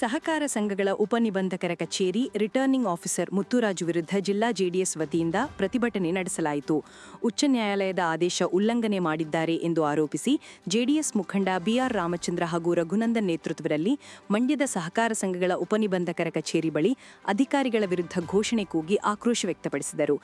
ಸಹಕಾರ ಸಂಘಗಳ ಉಪನಿಬಂಧಕರ ಕಚೇರಿ ರಿಟರ್ನಿಂಗ್ ಆಫೀಸರ್ ಮುತ್ತುರಾಜು ವಿರುದ್ಧ ಜಿಲ್ಲಾ ಜೆಡಿಎಸ್ ವತಿಯಿಂದ ಪ್ರತಿಭಟನೆ ನಡೆಸಲಾಯಿತು. ಉಚ್ಚ ನ್ಯಾಯಾಲಯದ ಆದೇಶ ಉಲ್ಲಂಘನೆ ಮಾಡಿದ್ದಾರೆ ಎಂದು ಆರೋಪಿಸಿ ಜೆಡಿಎಸ್ ಮುಖಂಡ ಬಿಆರ್ ರಾಮಚಂದ್ರ ಹಾಗೂ ರಘುನಂದನ್ ನೇತೃತ್ವದಲ್ಲಿ ಮಂಡ್ಯದ ಸಹಕಾರ ಸಂಘಗಳ ಉಪನಿಬಂಧಕರ ಕಚೇರಿ ಬಳಿ ಅಧಿಕಾರಿಗಳ ವಿರುದ್ಧ ಘೋಷಣೆ ಕೂಗಿ ಆಕ್ರೋಶ ವ್ಯಕ್ತಪಡಿಸಿದರು.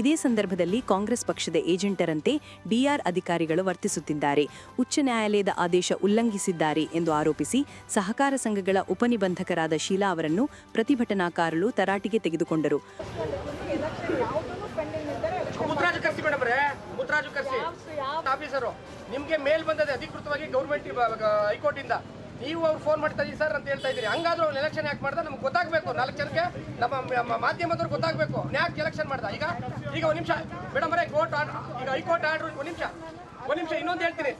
ಇದೇ ಸಂದರ್ಭದಲ್ಲಿ ಕಾಂಗ್ರೆಸ್ ಪಕ್ಷದ ಏಜೆಂಟರಂತೆ ಡಿಆರ್ ಅಧಿಕಾರಿಗಳು ವರ್ತಿಸುತ್ತಿದ್ದಾರೆ. ಉಚ್ಚ ನ್ಯಾಯಾಲಯದ ಆದೇಶ ಉಲ್ಲಂಘಿಸಿದ್ದಾರೆ ಎಂದು ಆರೋಪಿಸಿ ಸಹಕಾರ ಸಂಘಗಳ ಉಪನಿಬಂಧಕರಾದ ಶೀಲಾ ಅವರನ್ನು ಪ್ರತಿಭಟನಾಕಾರರು ತರಾಟೆಗೆ ತೆಗೆದುಕೊಂಡರು. ನಿಮಗೆ ಕರ್ಸಿ ಮೇಡಮ್ ರೇ ಕರ್ಸಿ. ಆಫೀಸರು ನಿಮ್ಗೆ ಮೇಲ್ ಬಂದದೆ ಅಧಿಕೃತವಾಗಿ ಗೌರ್ಮೆಂಟ್ ಹೈಕೋರ್ಟ್ ಇಂದ ನೀವು ಅವ್ರು ಫೋನ್ ಮಾಡ್ತಾ ಇದೀವಿ ಸರ್ ಅಂತ ಹೇಳ್ತಾ ಇದ್ದೀರಿ ಹಂಗಾದ್ರೂ ಅವ್ನು ಎಲೆಕ್ಷನ್ ಯಾಕೆ ಮಾಡ್ದ? ನಮ್ಗೆ ಗೊತ್ತಾಗಬೇಕು. ನಾಲ್ಕು ಜನಕ್ಕೆ ನಮ್ಮ ಮಾಧ್ಯಮದವ್ರು ಗೊತ್ತಾಗಬೇಕು. ಯಾಕೆ ಎಲೆಕ್ಷನ್ ಮಾಡ್ದ? ಈಗ ಈಗ ಒಂದು ನಿಮಿಷ. ಮೇಡಮ್ ಅವರೇ ಕೋರ್ಟ್ ಆರ್ಡರ್ ಈಗ ಹೈಕೋರ್ಟ್ ಆರ್ಡರ್ ಒಂದು ನಿಮಿಷ. ಒಂದು ನಿಮಿಷ ಇನ್ನೊಂದು ಹೇಳ್ತೀನಿ.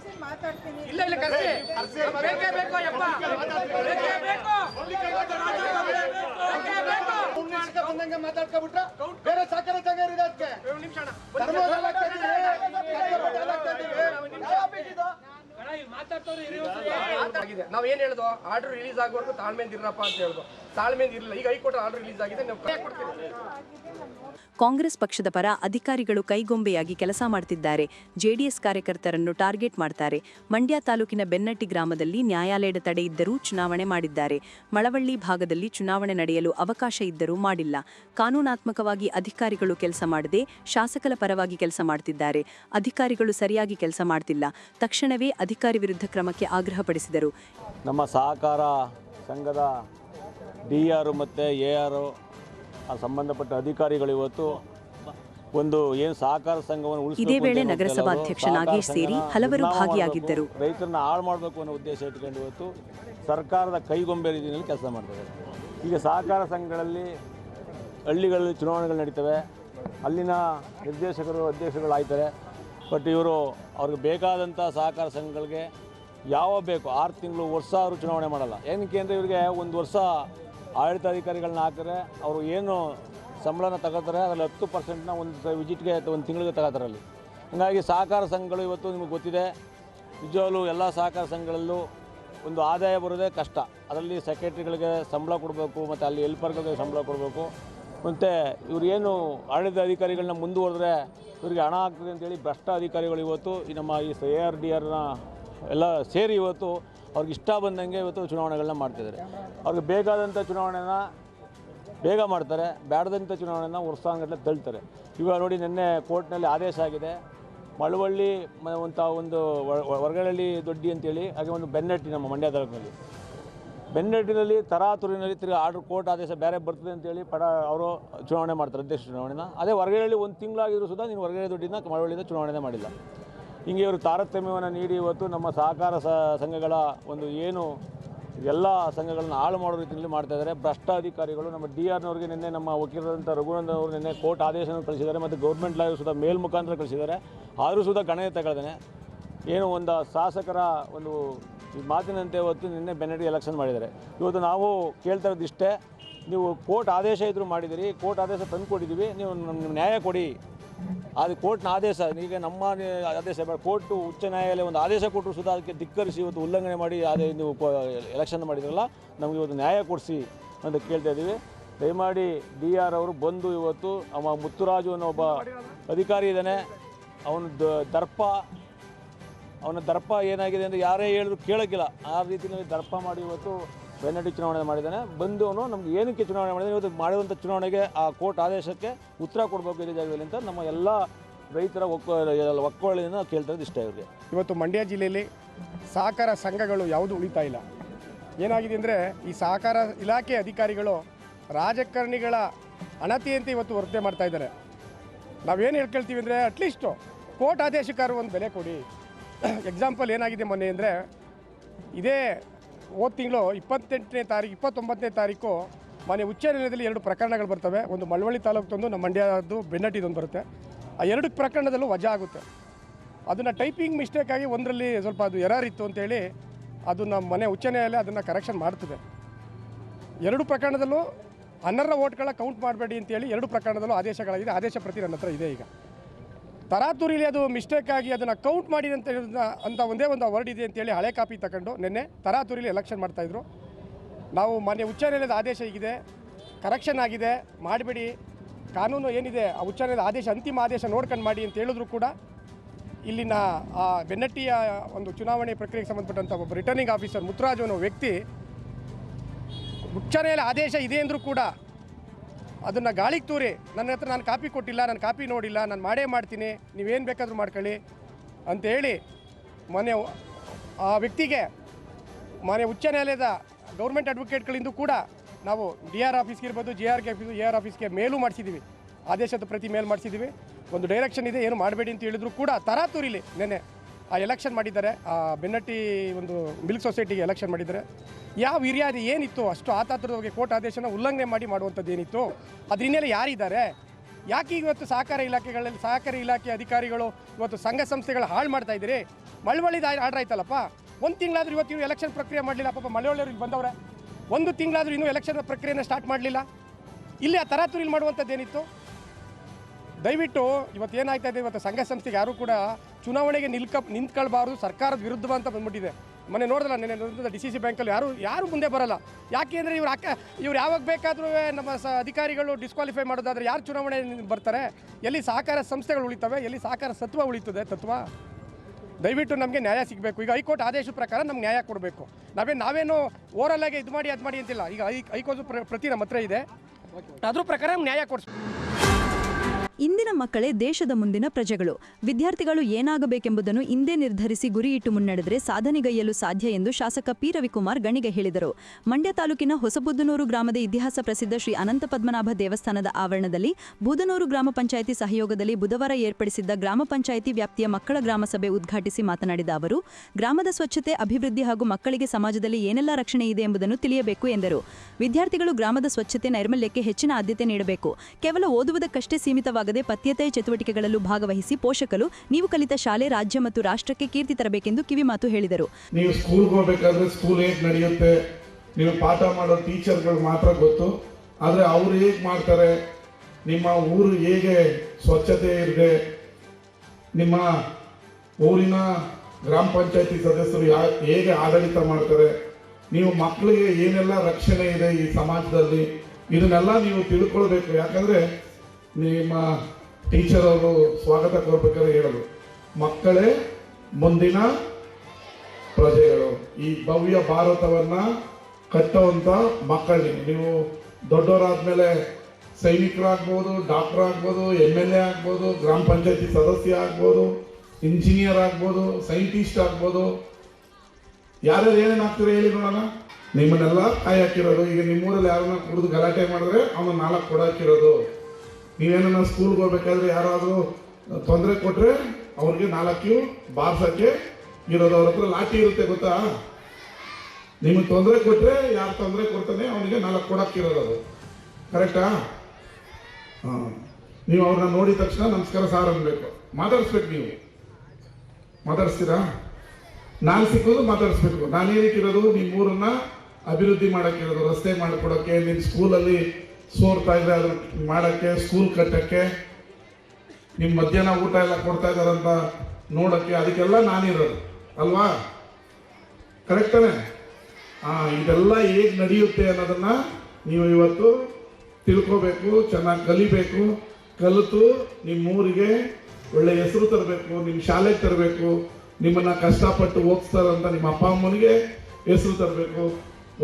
ಇಲ್ಲ ಇಲ್ಲ ಕರ್ಸಿ. ಬೇಕೇ ಬೇಕು. ಯಪ್ಪ ಬೇಕೇ. ಬಂದಂಗೆ ಮಾತಾಡ್ಕೊಬಿಟ್ರೆ ಬೇರೆ ಸಹಕಾರ ಸಂಘ ಇರೋದು ಅದಕ್ಕೆ. ಒಂದು ನಿಮಿಷ ಅಣ್ಣ ಧರ್ಮಸ್ಥಳ ಆಗ್ತಿದೆ, ಧರ್ಮಸ್ಥಳ ಆಗ್ತಿದೆ. ಆಗಿದೆ ನಾವ್ ಏನ್ ಹೇಳುದು? ಆರ್ಡರ್ ರಿಲೀಸ್ ಆಗುವವರೆಗೂ ತಾಳ್ಮೆಯಿಂದ ಇರಪ್ಪ ಅಂತ ಹೇಳುದು. ತಾಳ್ಮೆಯಿಂದ ಇರಲಿಲ್ಲ. ಈಗ ಹೈಕೋರ್ಟ್ ಆರ್ಡರ್ ರಿಲೀಸ್ ಆಗಿದೆ ನಾವು ಕೈ ಕೊಡ್ತೀವಿ ಕಾಂಗ್ರೆಸ್ ಪಕ್ಷದ ಪರ ಅಧಿಕಾರಿಗಳು ಕೈಗೊಂಬೆಯಾಗಿ ಕೆಲಸ ಮಾಡ್ತಿದ್ದಾರೆ. ಜೆಡಿಎಸ್ ಕಾರ್ಯಕರ್ತರನ್ನು ಟಾರ್ಗೆಟ್ ಮಾಡ್ತಾರೆ. ಮಂಡ್ಯ ತಾಲೂಕಿನ ಬೆನ್ನಟ್ಟಿ ಗ್ರಾಮದಲ್ಲಿ ನ್ಯಾಯಾಲಯದ ತಡೆ ಇದ್ದರೂ ಚುನಾವಣೆ ಮಾಡಿದ್ದಾರೆ. ಮಳವಳ್ಳಿ ಭಾಗದಲ್ಲಿ ಚುನಾವಣೆ ನಡೆಯಲು ಅವಕಾಶ ಇದ್ದರೂ ಮಾಡಿಲ್ಲ. ಕಾನೂನಾತ್ಮಕವಾಗಿ ಅಧಿಕಾರಿಗಳು ಕೆಲಸ ಮಾಡದೆ ಶಾಸಕರ ಪರವಾಗಿ ಕೆಲಸ ಮಾಡ್ತಿದ್ದಾರೆ. ಅಧಿಕಾರಿಗಳು ಸರಿಯಾಗಿ ಕೆಲಸ ಮಾಡ್ತಿಲ್ಲ. ತಕ್ಷಣವೇ ಅಧಿಕಾರಿ ವಿರುದ್ಧ ಕ್ರಮಕ್ಕೆ ಆಗ್ರಹಪಡಿಸಿದರು. ನಮ್ಮ ಸಹಕಾರ ಸಂಘದ ಡಿ ಆರು ಮತ್ತು ಎ ಆರು ಆ ಸಂಬಂಧಪಟ್ಟ ಅಧಿಕಾರಿಗಳು ಇವತ್ತು ಒಂದು ಏನು ಸಹಕಾರ ಸಂಘವನ್ನು ಇದೇ ವೇಳೆ ನಗರಸಭಾಧ್ಯಕ್ಷ ನಾಗೇಶ್ ಸೇರಿ ಹಲವರು ಭಾಗಿಯಾಗಿದ್ದರು. ರೈತರನ್ನ ಹಾಳು ಮಾಡಬೇಕು ಅನ್ನೋ ಉದ್ದೇಶ ಇಟ್ಕೊಂಡು ಇವತ್ತು ಸರ್ಕಾರದ ಕೈಗೊಂಬೆ ರೀತಿಯಲ್ಲಿ ಕೆಲಸ ಮಾಡ್ತಾರೆ ಈಗ ಸಹಕಾರ ಸಂಘಗಳಲ್ಲಿ ಹಳ್ಳಿಗಳಲ್ಲಿ ಚುನಾವಣೆಗಳು ನಡೀತವೆ. ಅಲ್ಲಿನ ನಿರ್ದೇಶಕರು ಅಧ್ಯಕ್ಷರುಗಳು ಆಯ್ತಾರೆ ಬಟ್ ಇವರು ಅವ್ರಿಗೆ ಬೇಕಾದಂಥ ಸಹಕಾರ ಸಂಘಗಳಿಗೆ ಯಾವ ಬೇಕು? ಆರು ತಿಂಗಳು ವರ್ಷ ಅವರು ಚುನಾವಣೆ ಮಾಡಲ್ಲ. ಏನಕ್ಕೆ ಅಂದರೆ ಇವರಿಗೆ ಒಂದು ವರ್ಷ ಆಡಳಿತಾಧಿಕಾರಿಗಳನ್ನ ಹಾಕಿದ್ರೆ ಅವರು ಏನು ಸಂಬಳನ ತಗೋತಾರೆ, ಅದರಲ್ಲಿ ಹತ್ತು ಪರ್ಸೆಂಟ್ನ ಒಂದು ವಿಜಿಟ್ಗೆ ಒಂದು ತಿಂಗಳಿಗೆ ತಗೋತಾರೆ ಅಲ್ಲಿ. ಹಾಗಾಗಿ ಸಹಕಾರ ಸಂಘಗಳು ಇವತ್ತು ನಿಮಗೆ ಗೊತ್ತಿದೆ. ನಿಜವಾಗ್ಲೂ ಎಲ್ಲ ಸಹಕಾರ ಸಂಘಗಳಲ್ಲೂ ಒಂದು ಆದಾಯ ಬರೋದೇ ಕಷ್ಟ. ಅದರಲ್ಲಿ ಸೆಕ್ರೆಟ್ರಿಗಳಿಗೆ ಸಂಬಳ ಕೊಡಬೇಕು, ಮತ್ತು ಅಲ್ಲಿ ಹೆಲ್ಪರ್ಗಳಿಗೆ ಸಂಬಳ ಕೊಡಬೇಕು. ಮತ್ತು ಇವರು ಏನು ಆಡಳಿತ ಅಧಿಕಾರಿಗಳನ್ನ ಮುಂದುವರೆದ್ರೆ ಇವರಿಗೆ ಹಣ ಆಗ್ತದೆ ಅಂತೇಳಿ ಭ್ರಷ್ಟ ಅಧಿಕಾರಿಗಳು ಇವತ್ತು ನಮ್ಮ ಈ ಎ ಆರ್ ಡಿ ಆರ್ನ ಎಲ್ಲ ಸೇರಿ ಇವತ್ತು ಅವ್ರಿಗೆ ಇಷ್ಟ ಬಂದಂಗೆ ಇವತ್ತು ಚುನಾವಣೆಗಳನ್ನ ಮಾಡ್ತಿದ್ದಾರೆ. ಅವ್ರಿಗೆ ಬೇಕಾದಂಥ ಚುನಾವಣೆನ ಬೇಗ ಮಾಡ್ತಾರೆ ಬೇಡದಂಥ ಚುನಾವಣೆನ ಉತ್ಸಾಹಗಟ್ಟಲೆ ತಳ್ತಾರೆ. ಇವಾಗ ನೋಡಿ ನಿನ್ನೆ ಕೋರ್ಟ್ನಲ್ಲಿ ಆದೇಶ ಆಗಿದೆ. ಮಳವಳ್ಳಿ ಅಂತ ಒಂದು ಹೊರಗಡಳ್ಳಿ ದೊಡ್ಡಿ ಅಂತೇಳಿ, ಹಾಗೆ ಒಂದು ಬೆನ್ನಟ್ಟಿ ನಮ್ಮ ಮಂಡ್ಯ ತಾಲೂಕಿನಲ್ಲಿ. ಬೆನ್ನಟ್ಟಿನಲ್ಲಿ, ತರಾತುರಿನಲ್ಲಿ ತಿರುಗಿ ಆರ್ಡರ್ ಕೋರ್ಟ್ ಆದೇಶ ಬೇರೆ ಬರ್ತದೆ ಅಂತೇಳಿ ಪಡ, ಅವರು ಚುನಾವಣೆ ಮಾಡ್ತಾರೆ, ಅಧ್ಯಕ್ಷ ಚುನಾವಣೆನ. ಅದೇ ಹೊರಗಡೆಯಲ್ಲಿ ಒಂದು ತಿಂಗಳಾಗಿದ್ರು ಸುದ್ದ, ನೀನು ಹೊರಗಡೆ ದುಡ್ಡಿನ ಮಳವಳ್ಳಿಯಿಂದ ಚುನಾವಣೆ ಮಾಡಿಲ್ಲ. ಹಿಂಗೆ ಇವರು ತಾರತಮ್ಯವನ್ನು ನೀಡಿ ಇವತ್ತು ನಮ್ಮ ಸಹಕಾರ ಸಂಘಗಳ ಒಂದು ಏನು ಎಲ್ಲ ಸಂಘಗಳನ್ನು ಹಾಳು ಮಾಡೋ ರೀತಿಯಲ್ಲಿ ಮಾಡ್ತಾ ಇದ್ದಾರೆ. ಭ್ರಷ್ಟಾಧಿಕಾರಿಗಳು ನಮ್ಮ ಡಿ ಆರ್ನವ್ರಿಗೆ ನಿನ್ನೆ ನಮ್ಮ ವಕೀಲರಂಥ ರಘುನಂದನ್ ಅವರು ನಿನ್ನೆ ಕೋರ್ಟ್ ಆದೇಶವನ್ನು ಕಳಿಸಿದ್ದಾರೆ ಮತ್ತು ಗೌರ್ಮೆಂಟ್ ಲಾಯರ್ ಸುಧಾ ಮೇಲ್ ಮುಖಾಂತರ ಕಳಿಸಿದ್ದಾರೆ. ಆದರೂ ಸುಧಾ ಗಣನೆ ತಗೊಳ್ದೇನೆ. ಏನು ಒಂದು ಶಾಸಕರ ಒಂದು ಮಾತಿನಂತೆ ಇವತ್ತು ನಿನ್ನೆ ಬೆನ್ನಡಿ ಎಲೆಕ್ಷನ್ ಮಾಡಿದ್ದಾರೆ. ಇವತ್ತು ನಾವು ಕೇಳ್ತಾ ಇರೋದಿಷ್ಟೇ, ನೀವು ಕೋರ್ಟ್ ಆದೇಶ ಇದ್ರೂ ಮಾಡಿದ್ದೀರಿ, ಕೋರ್ಟ್ ಆದೇಶ ತಂದು ಕೊಟ್ಟಿದ್ದೀವಿ ನೀವು ನ್ಯಾಯ ಕೊಡಿ ಅದು ಕೋರ್ಟ್ನ ಆದೇಶ ಈಗ ನಮ್ಮ ಆದೇಶ ಬೇಡ. ಕೋರ್ಟು ಉಚ್ಚ ನ್ಯಾಯಾಲಯ ಒಂದು ಆದೇಶ ಕೊಟ್ಟರು ಸುಧಾ ಅದಕ್ಕೆ ಧಿಕ್ಕರಿಸಿ ಇವತ್ತು ಉಲ್ಲಂಘನೆ ಮಾಡಿ, ಅದೇ ನೀವು ಎಲೆಕ್ಷನ್ ಮಾಡಿದ್ರಲ್ಲ, ನಮಗೆ ಇವತ್ತು ನ್ಯಾಯ ಕೊಡಿಸಿ ಅಂತ ಕೇಳ್ತಾ ಇದ್ದೀವಿ. ದಯಮಾಡಿ ಡಿ ಆರ್ ಅವರು ಬಂದು ಇವತ್ತು ಅವ ಮುತ್ತುರಾಜು ಅನ್ನೋ ಒಬ್ಬ ಅಧಿಕಾರಿ ಇದ್ದಾನೆ. ಅವನ ದರ್ಪ ಅವನ ದರ್ಪ ಏನಾಗಿದೆ ಅಂದರೆ ಯಾರೇ ಹೇಳಿದ್ರು ಕೇಳೋಕ್ಕಿಲ್ಲ. ಆ ರೀತಿಯಲ್ಲಿ ದರ್ಪ ಮಾಡಿ ಇವತ್ತು ಬೆನ್ನಟ್ಟಿ ಚುನಾವಣೆ ಮಾಡಿದ್ದಾನೆ. ಬಂದು ಅವನು ನಮ್ಗೆ ಏನಕ್ಕೆ ಚುನಾವಣೆ ಮಾಡಿದ್ದಾನೆ ಇವತ್ತು ಮಾಡಿರುವಂಥ ಚುನಾವಣೆಗೆ ಆ ಕೋರ್ಟ್ ಆದೇಶಕ್ಕೆ ಉತ್ತರ ಕೊಡಬೇಕು ಇದೇ ಜಾಗದಲ್ಲಿ ಅಂತ ನಮ್ಮ ಎಲ್ಲ ರೈತರ ಒಕ್ಕ ಒಕ್ಕೊಳ್ಳಿನ ಕೇಳ್ತಾ ಇರೋದು ಇಷ್ಟ ಇವ್ರಿಗೆ. ಇವತ್ತು ಮಂಡ್ಯ ಜಿಲ್ಲೆಯಲ್ಲಿ ಸಹಕಾರ ಸಂಘಗಳು ಯಾವುದು ಉಳಿತಾ ಇಲ್ಲ. ಏನಾಗಿದೆ ಅಂದರೆ ಈ ಸಹಕಾರ ಇಲಾಖೆ ಅಧಿಕಾರಿಗಳು ರಾಜಕಾರಣಿಗಳ ಅಣತಿಯಂತೆ ಇವತ್ತು ವರ್ತನೆ ಮಾಡ್ತಾ ಇದ್ದಾರೆ. ನಾವೇನು ಹೇಳ್ಕೊಳ್ತೀವಿ ಅಂದರೆ ಅಟ್ಲೀಸ್ಟು ಕೋರ್ಟ್ ಆದೇಶಕ್ಕಾರು ಒಂದು ಬೆಲೆ ಕೊಡಿ. ಎಕ್ಸಾಂಪಲ್ ಏನಾಗಿದೆ ಮೊನ್ನೆ ಅಂದರೆ ಇದೇ ಹೋದ ತಿಂಗಳು ಇಪ್ಪತ್ತೆಂಟನೇ ತಾರೀಕು, ಇಪ್ಪತ್ತೊಂಬತ್ತನೇ ತಾರೀಕು ಮನೆ ಉಚ್ಚ ನ್ಯಾಯಾಲಯದಲ್ಲಿ ಎರಡು ಪ್ರಕರಣಗಳು ಬರ್ತವೆ. ಒಂದು ಮಳವಳ್ಳಿ ತಾಲೂಕ್ದೊಂದು ನಮ್ಮ ಮಂಡ್ಯದ್ದು ಬೆನ್ನಟ್ಟಿದೊಂದು ಬರುತ್ತೆ. ಆ ಎರಡು ಪ್ರಕರಣದಲ್ಲೂ ವಜಾ ಆಗುತ್ತೆ. ಅದನ್ನು ಟೈಪಿಂಗ್ ಮಿಸ್ಟೇಕ್ ಆಗಿ ಒಂದರಲ್ಲಿ ಸ್ವಲ್ಪ ಅದು ಎರರ್ ಇತ್ತು ಅಂತೇಳಿ ಅದು ನಮ್ಮ ಮನೆ ಉಚ್ಚ ನ್ಯಾಯಾಲಯ ಅದನ್ನು ಕರೆಕ್ಷನ್ ಮಾಡ್ತದೆ. ಎರಡು ಪ್ರಕರಣದಲ್ಲೂ ಅನರ್ಹ ಓಟ್ಗಳ ಕೌಂಟ್ ಮಾಡಬೇಡಿ ಅಂತೇಳಿ ಎರಡು ಪ್ರಕರಣದಲ್ಲೂ ಆದೇಶಗಳಾಗಿದೆ. ಆದೇಶ ಪ್ರತಿ ನನ್ನ ಹತ್ರ ಇದೆ ಈಗ. ತರಾತುರಿಲಿ ಅದು ಮಿಸ್ಟೇಕ್ ಆಗಿ ಅದನ್ನು ಕೌಂಟ್ ಮಾಡಿ ಅಂತ ಅಂತ ಒಂದೇ ಒಂದು ವರ್ಡ್ ಇದೆ ಅಂತೇಳಿ ಹಳೆ ಕಾಪಿ ತಗೊಂಡು ನಿನ್ನೆ ತರಾತುರಿಲಿ ಎಲೆಕ್ಷನ್ ಮಾಡ್ತಾಯಿದ್ರು ನಾವು ಮಾನ್ಯ ಉಚ್ಚ ನ್ಯಾಯಾಲಯದ ಆದೇಶ ಈಗಿದೆ ಕರೆಕ್ಷನ್ ಆಗಿದೆ, ಮಾಡಬೇಡಿ. ಕಾನೂನು ಏನಿದೆ, ಆ ಉಚ್ಚ ನ್ಯಾಯಾಲಯದ ಆದೇಶ, ಅಂತಿಮ ಆದೇಶ ನೋಡ್ಕೊಂಡು ಮಾಡಿ ಅಂತ ಹೇಳಿದ್ರು ಕೂಡ ಇಲ್ಲಿನ ಆ ಬೆನ್ನಟ್ಟಿಯ ಒಂದು ಚುನಾವಣೆ ಪ್ರಕ್ರಿಯೆಗೆ ಸಂಬಂಧಪಟ್ಟಂಥ ಒಬ್ಬ ರಿಟರ್ನಿಂಗ್ ಆಫೀಸರ್ ಮುತ್ತುರಾಜು ಅನ್ನೋ ವ್ಯಕ್ತಿ, ಉಚ್ಚ ನ್ಯಾಯಾಲಯ ಆದೇಶ ಇದೆ ಅಂದರೂ ಕೂಡ ಅದನ್ನು ಗಾಳಿಗೆ ತೂರಿ. ನನ್ನ ಹತ್ರ ನಾನು ಕಾಪಿ ಕೊಟ್ಟಿಲ್ಲ, ನಾನು ಕಾಪಿ ನೋಡಿಲ್ಲ, ನಾನು ಮಾಡೇ ಮಾಡ್ತೀನಿ ನೀವೇನು ಬೇಕಾದರೂ ಮಾಡ್ಕೊಳ್ಳಿ ಅಂತೇಳಿ ಮೊನ್ನೆ ಆ ವ್ಯಕ್ತಿಗೆ ಮೊನ್ನೆ ಉಚ್ಚ ನ್ಯಾಯಾಲಯದ ಗೌರ್ಮೆಂಟ್ ಅಡ್ವೊಕೇಟ್ಗಳಿಂದ ಕೂಡ ನಾವು ಡಿ ಆರ್ ಆಫೀಸ್ಗೆ ಇರ್ಬೋದು, ಜಿ ಆರ್ಗೆ ಆಫೀಸು, ಎ ಆರ್ ಆಫೀಸ್ಗೆ ಮೇಲೂ ಮಾಡಿಸಿದ್ದೀವಿ ಆದೇಶದ ಪ್ರತಿ ಮೇಲ್ ಮಾಡಿಸಿದ್ದೀವಿ ಒಂದು ಡೈರೆಕ್ಷನ್ ಇದೆ, ಏನು ಮಾಡಬೇಡಿ ಅಂತ ಹೇಳಿದ್ರು ಕೂಡ ತರಾತುರಿಲಿ ನೆನೆ ಆ ಎಲೆಕ್ಷನ್ ಮಾಡಿದ್ದಾರೆ, ಆ ಬೆನ್ನಟ್ಟಿ ಒಂದು ಮಿಲ್ಕ್ ಸೊಸೈಟಿಗೆ ಎಲೆಕ್ಷನ್ ಮಾಡಿದ್ದಾರೆ. ಯಾವ ಹಿರಿಯಾದಿ ಏನಿತ್ತು, ಅಷ್ಟು ಆತಾತ್ರದವರಿಗೆ ಕೋರ್ಟ್ ಆದೇಶನ ಉಲ್ಲಂಘನೆ ಮಾಡಿ ಮಾಡುವಂಥದ್ದು ಏನಿತ್ತು, ಅದ್ರ ಹಿನ್ನೆಲೆ ಯಾರಿದ್ದಾರೆ? ಯಾಕೆ ಇವತ್ತು ಸಹಕಾರ ಇಲಾಖೆಗಳಲ್ಲಿ, ಸಹಕಾರ ಇಲಾಖೆ ಅಧಿಕಾರಿಗಳು ಇವತ್ತು ಸಂಘ ಸಂಸ್ಥೆಗಳು ಹಾಳು ಮಾಡ್ತಾ ಇದ್ದೀರಿ? ಮಳವಳ್ಳಿದ ಆರ್ಡರ್ ಆಯ್ತಲ್ಲಪ್ಪ? ಒಂದು ತಿಂಗಳಾದ್ರೂ ಇವತ್ತು ಇವ್ರು ಎಲೆಕ್ಷನ್ ಪ್ರಕ್ರಿಯೆ ಮಾಡಲಿಲ್ಲ, ಪಾಪ ಇಲ್ಲಿ ಬಂದವ್ರೆ. ಒಂದು ತಿಂಗಳಾದ್ರೂ ಇನ್ನೂ ಎಲೆಕ್ಷನ್ ಪ್ರಕ್ರಿಯೆನ ಸ್ಟಾರ್ಟ್ ಮಾಡಲಿಲ್ಲ? ಇಲ್ಲಿ ಆ ತರಾತುರಿಲಿ ಮಾಡುವಂಥದ್ದು ಏನಿತ್ತು? ದಯವಿಟ್ಟು ಇವತ್ತು ಏನಾಗ್ತಾ ಇದೆ, ಇವತ್ತು ಸಂಘ ಸಂಸ್ಥೆಗೆ ಯಾರು ಕೂಡ ಚುನಾವಣೆಗೆ ನಿಲ್ಕ, ನಿಂತ್ಕೊಳ್ಬಾರ್ದು, ಸರ್ಕಾರದ ವಿರುದ್ಧ ಅಂತ ಬಂದ್ಬಿಟ್ಟಿದೆ. ಮೊನ್ನೆ ನೋಡಿದ್ರಲ್ಲ ನೆನೆ ಡಿ ಸಿ ಸಿ ಬ್ಯಾಂಕಲ್ಲಿ ಯಾರು ಯಾರು ಮುಂದೆ ಬರಲ್ಲ. ಯಾಕೆ ಅಂದರೆ ಇವ್ರು ಅಕ್ಕ ಇವ್ರು ಯಾವಾಗ ಬೇಕಾದರೂ ನಮ್ಮ ಸ, ಅಧಿಕಾರಿಗಳು ಡಿಸ್ಕ್ವಾಲಿಫೈ ಮಾಡೋದಾದ್ರೆ ಯಾರು ಚುನಾವಣೆ ಬರ್ತಾರೆ? ಎಲ್ಲಿ ಸಹಕಾರ ಸಂಸ್ಥೆಗಳು ಉಳಿತವೆ, ಎಲ್ಲಿ ಸಹಕಾರ ಸತ್ವ ಉಳಿತದೆ, ತತ್ವ? ದಯವಿಟ್ಟು ನಮಗೆ ನ್ಯಾಯ ಸಿಗಬೇಕು. ಈಗ ಹೈಕೋರ್ಟ್ ಆದೇಶ ಪ್ರಕಾರ ನಮ್ಗೆ ನ್ಯಾಯ ಕೊಡಬೇಕು. ನಾವೇ, ನಾವೇನು ಓರಲ್ ಆಗಿ ಇದು ಮಾಡಿ, ಅದು ಮಾಡಿ ಅಂತಿಲ್ಲ. ಈಗ ಹೈಕೋರ್ಟ್ ಪ್ರ- ಪ್ರತಿ ನಮ್ಮ ಹತ್ರ ಇದೆ. ಅದ್ರ ಪ್ರಕಾರ ನ್ಯಾಯ ಕೊಡಿಸ್ಬೇಕು ಇಂದಿನ ಮಕ್ಕಳೇ ದೇಶದ ಮುಂದಿನ ಪ್ರಜೆಗಳು. ವಿದ್ಯಾರ್ಥಿಗಳು ಏನಾಗಬೇಕೆಂಬುದನ್ನು ಇಂದೇ ನಿರ್ಧರಿಸಿ ಗುರಿಯಿಟ್ಟು ಮುನ್ನಡೆದರೆ ಸಾಧನೆಗೈಯಲು ಸಾಧ್ಯ ಎಂದು ಶಾಸಕ ಪಿ. ರವಿಕುಮಾರ್ ಗಣಿಗೆ ಹೇಳಿದರು. ಮಂಡ್ಯ ತಾಲೂಕಿನ ಹೊಸಬುದ್ದನೂರು ಗ್ರಾಮದ ಇತಿಹಾಸ ಪ್ರಸಿದ್ಧ ಶ್ರೀ ಅನಂತ ಪದ್ಮನಾಭ ದೇವಸ್ಥಾನದ ಆವರಣದಲ್ಲಿ ಬೂದನೂರು ಗ್ರಾಮ ಪಂಚಾಯಿತಿ ಸಹಯೋಗದಲ್ಲಿ ಬುಧವಾರ ಏರ್ಪಡಿಸಿದ್ದ ಗ್ರಾಮ ಪಂಚಾಯಿತಿ ವ್ಯಾಪ್ತಿಯ ಮಕ್ಕಳ ಗ್ರಾಮ ಸಭೆ ಉದ್ಘಾಟಿಸಿ ಮಾತನಾಡಿದ ಅವರು, ಗ್ರಾಮದ ಸ್ವಚ್ಛತೆ, ಅಭಿವೃದ್ಧಿ ಹಾಗೂ ಮಕ್ಕಳಿಗೆ ಸಮಾಜದಲ್ಲಿ ಏನೆಲ್ಲ ರಕ್ಷಣೆ ಇದೆ ಎಂಬುದನ್ನು ತಿಳಿಯಬೇಕು ಎಂದರು. ವಿದ್ಯಾರ್ಥಿಗಳು ಗ್ರಾಮದ ಸ್ವಚ್ಛತೆ ನೈರ್ಮಲ್ಯಕ್ಕೆ ಹೆಚ್ಚಿನ ಆದ್ಯತೆ ನೀಡಬೇಕು. ಕೇವಲ ಓದುವುದಕ್ಕಷ್ಟೇ ಸೀಮಿತವಾಗದೆ ಪಠ್ಯೇತರ ಚಟುವಟಿಕೆಗಳಲ್ಲೂ ಭಾಗವಹಿಸಿ ಪೋಷಕರು, ನೀವು ಕಲಿತ ಶಾಲೆ, ರಾಜ್ಯ ಮತ್ತು ರಾಷ್ಟ್ರಕ್ಕೆ ಕೀರ್ತಿ ತರಬೇಕೆಂದು ಕಿವಿಮಾತು ಹೇಳಿದರು. ನೀವು ಸ್ಕೂಲ್ಗೆ ಹೋಗ್ಬೇಕಾದ್ರೆ ಸ್ಕೂಲ್ ಹೇಗೆ ನಡೆಯುತ್ತೆ? ನೀವು ಪಾಠ ಮಾಡೋ ಟೀಚರ್ಗಳು ಮಾತ್ರ ಗೊತ್ತು. ಆದರೆ ಅವರು ಹೇಗೆ ಮಾಡ್ತಾರೆ? ನಿಮ್ಮ ಊರು ಹೇಗೆ ಸ್ವಚ್ಛತೆ ಇದೆ ನಿಮ್ಮ ಊರಿನ ಗ್ರಾಮ ಪಂಚಾಯತಿ ಸದಸ್ಯರು ಯಾ, ಹೇಗೆ ಆಡಳಿತ ಮಾಡ್ತಾರೆ? ನೀವು ಮಕ್ಕಳಿಗೆ ಏನೆಲ್ಲ ರಕ್ಷಣೆ ಇದೆ ಈ ಸಮಾಜದಲ್ಲಿ? ಇದನ್ನೆಲ್ಲ ನೀವು ತಿಳ್ಕೊಳ್ಬೇಕು. ಯಾಕಂದರೆ ನಿಮ್ಮ ಟೀಚರ್ ಅವರು ಸ್ವಾಗತ ಕೋರ್ಬೇಕಾದ್ರೆ ಹೇಳೋದು. ಮಕ್ಕಳೇ, ಮುಂದಿನ ಪ್ರಜೆಗಳು. ಈ ಭವ್ಯ ಭಾರತವನ್ನ ಕಟ್ಟುವಂತ ಮಕ್ಕಳಿಗೆ ನೀವು ದೊಡ್ಡವರಾದ್ಮೇಲೆ ಸೈನಿಕರಾಗ್ಬೋದು ಡಾಕ್ಟರ್ ಆಗ್ಬೋದು ಎಂ ಎಲ್ ಎ ಆಗ್ಬೋದು, ಗ್ರಾಮ ಪಂಚಾಯತಿ ಸದಸ್ಯ ಆಗ್ಬೋದು, ಇಂಜಿನಿಯರ್ ಆಗ್ಬೋದು, ಸೈಂಟಿಸ್ಟ್ ಆಗ್ಬೋದು. ಯಾರ್ಯಾರು ಏನೇನು ಆಗ್ತೀರ ಹೇಳಿ ನೋಡೋಣ. ನಿಮ್ಮನ್ನೆಲ್ಲ ಕಾಯಿ ಹಾಕಿರೋದು. ಈಗ ನಿಮ್ಮೂರಲ್ಲಿ ಯಾರನ್ನ ಕುಡಿದು ಗಲಾಟೆ ಮಾಡಿದ್ರೆ ಅವನ ನಾಲ್ಕು ಕೊಡಾಕಿರೋದು. ನೀವೇನ ಸ್ಕೂಲ್ಗೆ ಹೋಗ್ಬೇಕಾದ್ರೆ ಯಾರಾದರೂ ತೊಂದರೆ ಕೊಟ್ಟರೆ ಅವ್ರಿಗೆ ನಾಲ್ಕು ಬಾರ್ಸಕ್ಕೆ ಇರೋದು ಅವ್ರ ಹತ್ರ ಲಾಠಿ ಇರುತ್ತೆ ಗೊತ್ತಾ? ನಿಮಗೆ ತೊಂದರೆ ಕೊಟ್ಟರೆ ಯಾರು ತೊಂದರೆ ಕೊಡ್ತಾನೆ ಅವನಿಗೆ ನಾಲ್ಕು ಕೊಡಕ್ಕಿರೋದು ಅದು. ಕರೆಕ್ಟಾ ಹಾಂ. ನೀವು ಅವ್ರನ್ನ ನೋಡಿದ ತಕ್ಷಣ ನಮಸ್ಕಾರ ಸಾರ್ ಅನ್ಬೇಕು. ಮಾತಾಡಿಸ್ಬೇಕು ನೀವು. ಮಾತಾಡಿಸ್ತೀರಾ? ನಾನು ಸಿಕ್ಕೋದು ಮಾತಾಡಿಸ್ಬೇಕು. ನಾನು ಏನಕ್ಕಿರೋದು ನಿಮ್ಮ ಊರನ್ನ ಅಭಿವೃದ್ಧಿ ಮಾಡೋಕ್ಕಿರೋದು ರಸ್ತೆ ಮಾಡಿಕೊಡೋಕ್ಕೆ ನಿಮ್ಮ ಸ್ಕೂಲಲ್ಲಿ ಸೋರ್ತಾ ಇದೆ ಅದ್ರ ಮಾಡೋಕ್ಕೆ ಸ್ಕೂಲ್ ಕಟ್ಟಕ್ಕೆ ನಿಮ್ಮ ಮಧ್ಯಾಹ್ನ ಊಟ ಎಲ್ಲ ಕೊಡ್ತಾ ಇದ್ದಾರಂತ ನೋಡೋಕ್ಕೆ ಅದಕ್ಕೆಲ್ಲ ನಾನಿರೋದು, ಅಲ್ವಾ? ಕರೆಕ್ಟನೇ ಹಾಂ ಇದೆಲ್ಲ ಹೇಗೆ ನಡೆಯುತ್ತೆ ಅನ್ನೋದನ್ನ ನೀವು ಇವತ್ತು ತಿಳ್ಕೋಬೇಕು, ಚೆನ್ನಾಗಿ ಕಲಿಬೇಕು, ಕಲಿತು ನಿಮ್ಮ ಊರಿಗೆ ಒಳ್ಳೆ ಹೆಸರು ತರಬೇಕು ನಿಮ್ಮ ಶಾಲೆಗೆ ತರಬೇಕು, ನಿಮ್ಮನ್ನ ಕಷ್ಟಪಟ್ಟು ಓದಿಸ್ತಾರಂತ ನಿಮ್ಮ ಅಪ್ಪ ಅಮ್ಮನಿಗೆ ಹೆಸರು ತರಬೇಕು.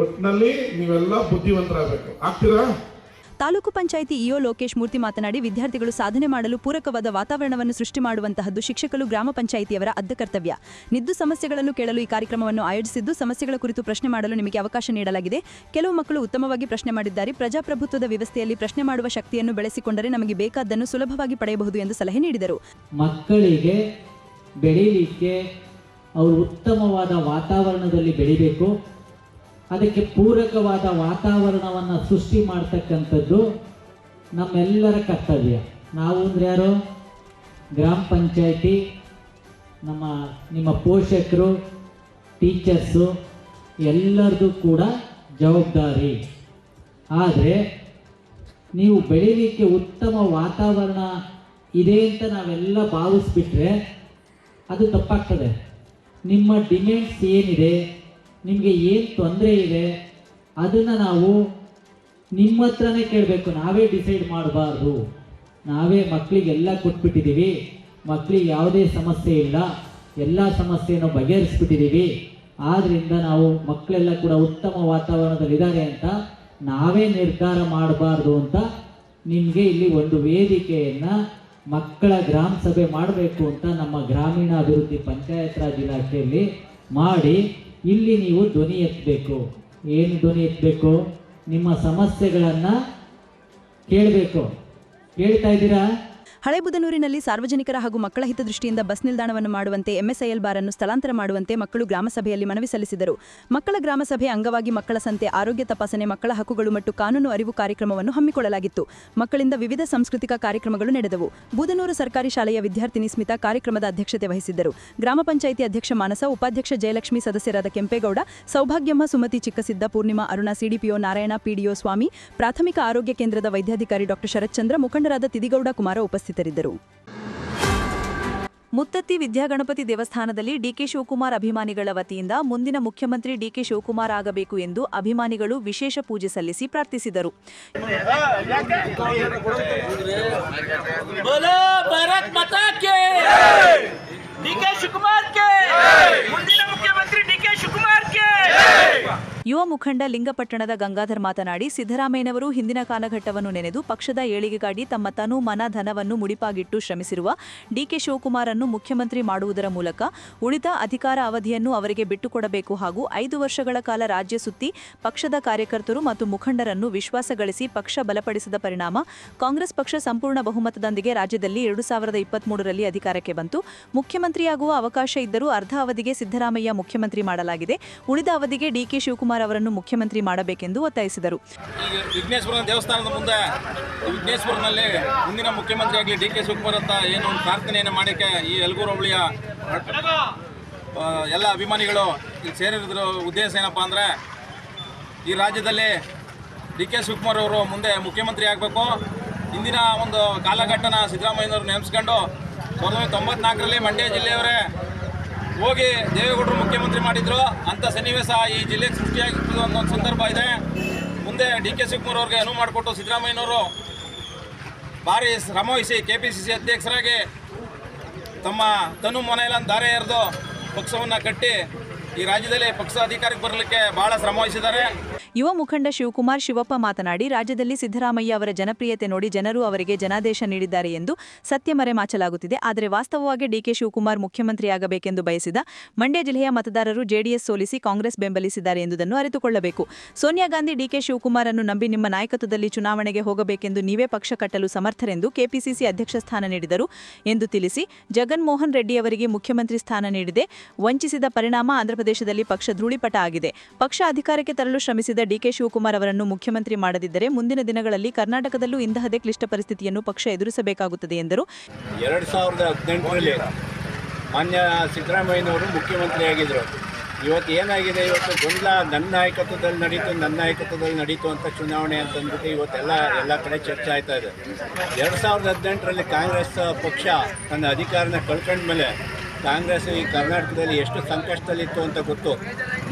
ಒಟ್ಟಿನಲ್ಲಿ ನೀವೆಲ್ಲ ಬುದ್ಧಿವಂತರಾಗಬೇಕು. ಆಗ್ತೀರಾ? ತಾಲೂಕು ಪಂಚಾಯಿತಿ ಇಒ ಲೋಕೇಶ್ ಮೂರ್ತಿ ಮಾತನಾಡಿ, ವಿದ್ಯಾರ್ಥಿಗಳು ಸಾಧನೆ ಮಾಡಲು ಪೂರಕವಾದ ವಾತಾವರಣವನ್ನು ಸೃಷ್ಟಿ ಮಾಡುವಂತಹದ್ದು ಶಿಕ್ಷಕರು ಗ್ರಾಮ ಪಂಚಾಯಿತಿಯವರ ಅದ್ದ ಕರ್ತವ್ಯ. ನಿದ್ದು ಸಮಸ್ಯೆಗಳನ್ನು ಕೇಳಲು ಈ ಕಾರ್ಯಕ್ರಮವನ್ನು ಆಯೋಜಿಸಿದ್ದು, ಸಮಸ್ಯೆಗಳ ಕುರಿತು ಪ್ರಶ್ನೆ ಮಾಡಲು ನಿಮಗೆ ಅವಕಾಶ ನೀಡಲಾಗಿದೆ. ಕೆಲವು ಮಕ್ಕಳು ಉತ್ತಮವಾಗಿ ಪ್ರಶ್ನೆ ಮಾಡಿದ್ದಾರೆ. ಪ್ರಜಾಪ್ರಭುತ್ವದ ವ್ಯವಸ್ಥೆಯಲ್ಲಿ ಪ್ರಶ್ನೆ ಮಾಡುವ ಶಕ್ತಿಯನ್ನು ಬೆಳೆಸಿಕೊಂಡರೆ ನಮಗೆ ಬೇಕಾದ್ದನ್ನು ಸುಲಭವಾಗಿ ಪಡೆಯಬಹುದು ಎಂದು ಸಲಹೆ ನೀಡಿದರು. ಮಕ್ಕಳಿಗೆ ಬೆಳೆಯಲಿಕ್ಕೆ ಅವರು ಉತ್ತಮವಾದ ವಾತಾವರಣದಲ್ಲಿ ಬೆಳಿಬೇಕು. ಅದಕ್ಕೆ ಪೂರಕವಾದ ವಾತಾವರಣವನ್ನು ಸೃಷ್ಟಿ ಮಾಡ್ತಕ್ಕಂಥದ್ದು ನಮ್ಮೆಲ್ಲರ ಕರ್ತವ್ಯ. ನಾವು ಅಂದ್ರೆ ಯಾರು? ಗ್ರಾಮ ಪಂಚಾಯಿತಿ, ನಮ್ಮ, ನಿಮ್ಮ ಪೋಷಕರು, ಟೀಚರ್ಸು, ಎಲ್ಲರದು ಕೂಡ ಜವಾಬ್ದಾರಿ. ಆದರೆ ನೀವು ಬೆಳೀಲಿಕ್ಕೆ ಉತ್ತಮ ವಾತಾವರಣ ಇದೆ ಅಂತ ನಾವೆಲ್ಲ ಭಾವಿಸ್ಬಿಟ್ರೆ ಅದು ತಪ್ಪಾಗ್ತದೆ. ನಿಮ್ಮ ಡಿಮ್ಯಾಂಡ್ಸ್ ಏನಿದೆ? ನಿಮಗೆ ಏನು ತೊಂದರೆ ಇದೆ, ಅದನ್ನು ನಾವು ನಿಮ್ಮ ಹತ್ರನೇ ಕೇಳಬೇಕು. ನಾವೇ ಡಿಸೈಡ್ ಮಾಡಬಾರ್ದು. ನಾವೇ ಮಕ್ಕಳಿಗೆಲ್ಲ ಕೊಟ್ಬಿಟ್ಟಿದ್ದೀವಿ ಮಕ್ಕಳಿಗೆ ಯಾವುದೇ ಸಮಸ್ಯೆ ಇಲ್ಲ. ಎಲ್ಲ ಸಮಸ್ಯೆಯನ್ನು ಬಗೆಹರಿಸ್ಬಿಟ್ಟಿದ್ದೀವಿ ಆದ್ದರಿಂದ ನಾವು ಮಕ್ಕಳೆಲ್ಲ ಕೂಡ ಉತ್ತಮ ವಾತಾವರಣದಲ್ಲಿದ್ದಾರೆ ಅಂತ ನಾವೇ ನಿರ್ಧಾರ ಮಾಡಬಾರ್ದು ಅಂತ ನಿಮಗೆ ಇಲ್ಲಿ ಒಂದು ವೇದಿಕೆಯನ್ನು ಮಕ್ಕಳ ಗ್ರಾಮ ಸಭೆ ಮಾಡಬೇಕು ಅಂತ ನಮ್ಮ ಗ್ರಾಮೀಣ ಅಭಿವೃದ್ಧಿ ಪಂಚಾಯತ್ ರಾಜ್ ಇಲಾಖೆಯಲ್ಲಿ ಮಾಡಿ ಇಲ್ಲಿ ನೀವು ಧ್ವನಿ ಎತ್ತಬೇಕು. ಏನು ಧ್ವನಿ ಎತ್ತಬೇಕು? ನಿಮ್ಮ ಸಮಸ್ಯೆಗಳನ್ನು ಕೇಳಬೇಕು. ಕೇಳ್ತಾ ಇದ್ದೀರಾ? ಹಳೆಬುದನೂರಿನಲ್ಲಿ ಸಾರ್ವಜನಿಕರ ಹಾಗೂ ಮಕ್ಕಳ ಹಿತದೃಷ್ಟಿಯಿಂದ ಬಸ್ ನಿಲ್ದಾಣವನ್ನು ಮಾಡುವಂತೆ ಎಂಎಸ್ಐಎಲ್ ಬಾರ್ ಅನ್ನು ಸ್ಥಳಾಂತರ ಮಾಡುವಂತೆ ಮಕ್ಕಳು ಗ್ರಾಮಸಭೆಯಲ್ಲಿ ಮನವಿ ಸಲ್ಲಿಸಿದರು. ಮಕ್ಕಳ ಗ್ರಾಮಸಭೆ ಅಂಗವಾಗಿ ಮಕ್ಕಳ ಸಂತೆ, ಆರೋಗ್ಯ ತಪಾಸಣೆ, ಮಕ್ಕಳ ಹಕ್ಕುಗಳು ಮತ್ತು ಕಾನೂನು ಅರಿವು ಕಾರ್ಯಕ್ರಮವನ್ನು ಹಮ್ಮಿಕೊಳ್ಳಲಾಗಿತ್ತು. ಮಕ್ಕಳಿಂದ ವಿವಿಧ ಸಾಂಸ್ಕೃತಿಕ ಕಾರ್ಯಕ್ರಮಗಳು ನಡೆದವು. ಬೂದನೂರು ಸರ್ಕಾರಿ ಶಾಲೆಯ ವಿದ್ಯಾರ್ಥಿನಿ ಸ್ಮಿತಾ ಕಾರ್ಯಕ್ರಮದ ಅಧ್ಯಕ್ಷತೆ ವಹಿಸಿದ್ದರು. ಗ್ರಾಮ ಪಂಚಾಯಿತಿ ಅಧ್ಯಕ್ಷ ಮಾನಸ, ಉಪಾಧ್ಯಕ್ಷ ಜಯಲಕ್ಷ್ಮಿ ಸದಸ್ಯರಾದ ಕೆಂಪೇಗೌಡ, ಸೌಭಾಗ್ಯಮ್ಮ, ಸುಮತಿ ಚಿಕ್ಕಸಿದ್ದ, ಪೂರ್ಣಿಮಾ ಅರುಣ ಸಿಡಿಪಿಒ ನಾರಾಯಣ ಪಿಡಿಒ ಸ್ವಾಮಿ, ಪ್ರಾಥಮಿಕ ಆರೋಗ್ಯ ಕೇಂದ್ರದ ವೈದ್ಯಾಧಿಕಾರಿ ಡಾಕ್ಟರ್ ಶರತ್ಚಂದ್ರ, ಮುಖಂಡರಾದ ತಿದಿಗೌಡ ಕುಮಾರ ಉಪಸ್ಥಿತರಿದ್ದರು. ಮುತ್ತತ್ತಿ ವಿದ್ಯಾಗಣಪತಿ ದೇವಸ್ಥಾನದಲ್ಲಿ ಡಿಕೆ ಶಿವಕುಮಾರ್ ಅಭಿಮಾನಿಗಳ ವತಿಯಿಂದ ಮುಂದಿನ ಮುಖ್ಯಮಂತ್ರಿ ಡಿಕೆ ಶಿವಕುಮಾರ್ ಆಗಬೇಕು ಎಂದು ಅಭಿಮಾನಿಗಳು ವಿಶೇಷ ಪೂಜೆ ಸಲ್ಲಿಸಿ ಪ್ರಾರ್ಥಿಸಿದರು. ಮುಖಂಡ ಲಿಂಗಪಟ್ಟಣದ ಗಂಗಾಧರ್ ಮಾತನಾಡಿ, ಸಿದ್ದರಾಮಯ್ಯನವರು ಹಿಂದಿನ ಕಾಲಘಟ್ಟವನ್ನು ನೆನೆದು ಪಕ್ಷದ ಏಳಿಗೆಗಾಗಿ ತಮ್ಮ ತನು ಮನ ಧನವನ್ನು ಮುಡಿಪಾಗಿಟ್ಟು ಶ್ರಮಿಸಿರುವ ಡಿಕೆ ಶಿವಕುಮಾರನ್ನು ಮುಖ್ಯಮಂತ್ರಿ ಮಾಡುವುದರ ಮೂಲಕ ಉಳಿದ ಅಧಿಕಾರ ಅವಧಿಯನ್ನು ಅವರಿಗೆ ಬಿಟ್ಟುಕೊಡಬೇಕು ಹಾಗೂ ಐದು ವರ್ಷಗಳ ಕಾಲ ರಾಜ್ಯ ಸುತ್ತಿ ಪಕ್ಷದ ಕಾರ್ಯಕರ್ತರು ಮತ್ತು ಮುಖಂಡರನ್ನು ವಿಶ್ವಾಸ ಗಳಿಸಿ ಪಕ್ಷ ಬಲಪಡಿಸಿದ ಪರಿಣಾಮ ಕಾಂಗ್ರೆಸ್ ಪಕ್ಷ ಸಂಪೂರ್ಣ ಬಹುಮತದೊಂದಿಗೆ ರಾಜ್ಯದಲ್ಲಿ ಎರಡು ಸಾವಿರದ ಇಪ್ಪತ್ಮೂರರಲ್ಲಿ ಅಧಿಕಾರಕ್ಕೆ ಬಂತು. ಮುಖ್ಯಮಂತ್ರಿಯಾಗುವ ಅವಕಾಶ ಇದ್ದರೂ ಅರ್ಧ ಅವಧಿಗೆ ಸಿದ್ದರಾಮಯ್ಯ ಮುಖ್ಯಮಂತ್ರಿ ಮಾಡಲಾಗಿದೆ. ಉಳಿದ ಅವಧಿಗೆ ಡಿಕೆ ಶಿವಕುಮಾರ್ ಮುಖ್ಯಮಂತ್ರಿ ಮಾಡಬೇಕೆಂದು ಒತ್ತಾಯಿಸಿದರು. ವಿಘ್ನೇಶ್ವರ ದೇವಸ್ಥಾನದ ಮುಂದೆ ವಿಘ್ನೇಶ್ವರನಲ್ಲಿ ಮುಂದಿನ ಮುಖ್ಯಮಂತ್ರಿ ಆಗಲಿ ಡಿ ಕೆ ಶಿವಕುಮಾರ್ ಅಂತ ಏನು ಒಂದು ಪ್ರಾರ್ಥನೆಯನ್ನು ಮಾಡಕ್ಕೆ ಈ ಯಲಗೂರು ಹೋಬಳಿಯ ಎಲ್ಲ ಅಭಿಮಾನಿಗಳು ಇಲ್ಲಿ ಉದ್ದೇಶ ಏನಪ್ಪ ಅಂದರೆ ಈ ರಾಜ್ಯದಲ್ಲಿ ಡಿ ಕೆ ಶಿವಕುಮಾರ್ ಅವರು ಮುಂದೆ ಮುಖ್ಯಮಂತ್ರಿ ಆಗಬೇಕು. ಇಂದಿನ ಒಂದು ಕಾಲಘಟ್ಟನ ಸಿದ್ದರಾಮಯ್ಯನವರು ನೆನೆಸ್ಕೊಂಡು ಸಾವಿರದ ತೊಂಬತ್ನಾಲ್ಕರಲ್ಲಿ ಮಂಡ್ಯ ಜಿಲ್ಲೆಯವರೇ ಹೋಗಿ ದೇವೇಗೌಡರು ಮುಖ್ಯಮಂತ್ರಿ ಮಾಡಿದ್ರು. ಅಂಥ ಸನ್ನಿವೇಶ ಈ ಜಿಲ್ಲೆಗೆ ಸೃಷ್ಟಿಯಾಗಿದ್ದು ಅನ್ನೋ ಒಂದು ಸಂದರ್ಭ ಇದೆ. ಮುಂದೆ ಡಿ ಕೆ ಶಿವಕುಮಾರ್ ಅವ್ರಿಗೆ ಅನುವು ಮಾಡಿಕೊಟ್ಟು ಸಿದ್ದರಾಮಯ್ಯನವರು ಭಾರಿ ಶ್ರಮವಹಿಸಿ ಕೆ ಪಿ ಸಿ ಸಿ ಅಧ್ಯಕ್ಷರಾಗಿ ತಮ್ಮ ತನು ಮನೆಯಲ್ಲ ದಾರೆ ಎರೆದು ಪಕ್ಷವನ್ನು ಕಟ್ಟಿ ಈ ರಾಜ್ಯದಲ್ಲಿ ಪಕ್ಷ ಅಧಿಕಾರಕ್ಕೆ ಬರಲಿಕ್ಕೆ ಬಹಳ ಶ್ರಮವಹಿಸಿದ್ದಾರೆ. ಯುವ ಮುಖಂಡ ಶಿವಕುಮಾರ್ ಶಿವಪ್ಪ ಮಾತನಾಡಿ, ರಾಜ್ಯದಲ್ಲಿ ಸಿದ್ದರಾಮಯ್ಯ ಅವರ ಜನಪ್ರಿಯತೆ ನೋಡಿ ಜನರು ಅವರಿಗೆ ಜನಾದೇಶ ನೀಡಿದ್ದಾರೆ ಎಂದು ಸತ್ಯ ಮರೆಮಾಚಲಾಗುತ್ತಿದೆ ಆದರೆ ವಾಸ್ತವವಾಗಿ ಡಿಕೆ ಶಿವಕುಮಾರ್ ಮುಖ್ಯಮಂತ್ರಿಯಾಗಬೇಕೆಂದು ಬಯಸಿದ ಮಂಡ್ಯ ಜಿಲ್ಲೆಯ ಮತದಾರರು ಜೆಡಿಎಸ್ ಸೋಲಿಸಿ ಕಾಂಗ್ರೆಸ್ ಬೆಂಬಲಿಸಿದ್ದಾರೆ ಎಂಬುದನ್ನು ಅರಿತುಕೊಳ್ಳಬೇಕು. ಸೋನಿಯಾ ಗಾಂಧಿ ಡಿಕೆ ಶಿವಕುಮಾರ್ ಅನ್ನು ನಂಬಿ ನಿಮ್ಮ ನಾಯಕತ್ವದಲ್ಲಿ ಚುನಾವಣೆಗೆ ಹೋಗಬೇಕೆಂದು ನೀವೇ ಪಕ್ಷ ಕಟ್ಟಲು ಸಮರ್ಥರೆಂದು ಕೆಪಿಸಿಸಿ ಅಧ್ಯಕ್ಷ ಸ್ಥಾನ ನೀಡಿದರು ಎಂದು ತಿಳಿಸಿ ಜಗನ್ಮೋಹನ್ ರೆಡ್ಡಿ ಅವರಿಗೆ ಮುಖ್ಯಮಂತ್ರಿ ಸ್ಥಾನ ನೀಡಿದೆ. ವಂಚಿಸಿದ ಪರಿಣಾಮ ಆಂಧ್ರಪ್ರದೇಶದಲ್ಲಿ ಪಕ್ಷ ಧೂಳಿಪಟ ಆಗಿದೆ. ಪಕ್ಷ ಅಧಿಕಾರಕ್ಕೆ ತರಲು ಶ್ರಮಿಸಿದ ಡಿಕೆ ಶಿವಕುಮಾರ್ ಅವರನ್ನು ಮುಖ್ಯಮಂತ್ರಿ ಮಾಡದಿದ್ದರೆ ಮುಂದಿನ ದಿನಗಳಲ್ಲಿ ಕರ್ನಾಟಕದಲ್ಲೂ ಇಂತಹದೇ ಕ್ಲಿಷ್ಟ ಪರಿಸ್ಥಿತಿಯನ್ನು ಪಕ್ಷ ಎದುರಿಸಬೇಕಾಗುತ್ತದೆ ಎಂದರು. ಎರಡು ಸಾವಿರದ ಹದಿನೆಂಟರಲ್ಲಿ ಮಾನ್ಯ ಸಿದ್ದರಾಮಯ್ಯನವರು ಮುಖ್ಯಮಂತ್ರಿಯಾಗಿದ್ದರು. ಇವತ್ತು ಏನಾಗಿದೆ? ಇವತ್ತು ಗೊಂದಲ ನನ್ನ ನಾಯಕತ್ವದಲ್ಲಿ ನಡೀತು, ನನ್ನ ನಾಯಕತ್ವದಲ್ಲಿ ನಡೀತು ಅಂತ ಚುನಾವಣೆ ಅಂತ ಅಂದ್ಬಿಟ್ಟು ಇವತ್ತೆಲ್ಲ ಎಲ್ಲ ಕಡೆ ಚರ್ಚೆ ಆಯ್ತಾ ಇದೆ. ಎರಡು ಸಾವಿರದ ಹದಿನೆಂಟರಲ್ಲಿ ಕಾಂಗ್ರೆಸ್ ಪಕ್ಷ ತನ್ನ ಅಧಿಕಾರನ ಕಳ್ಕೊಂಡ್ಮೇಲೆ ಕಾಂಗ್ರೆಸ್ ಈ ಕರ್ನಾಟಕದಲ್ಲಿ ಎಷ್ಟು ಸಂಕಷ್ಟದಲ್ಲಿತ್ತು ಅಂತ ಗೊತ್ತು.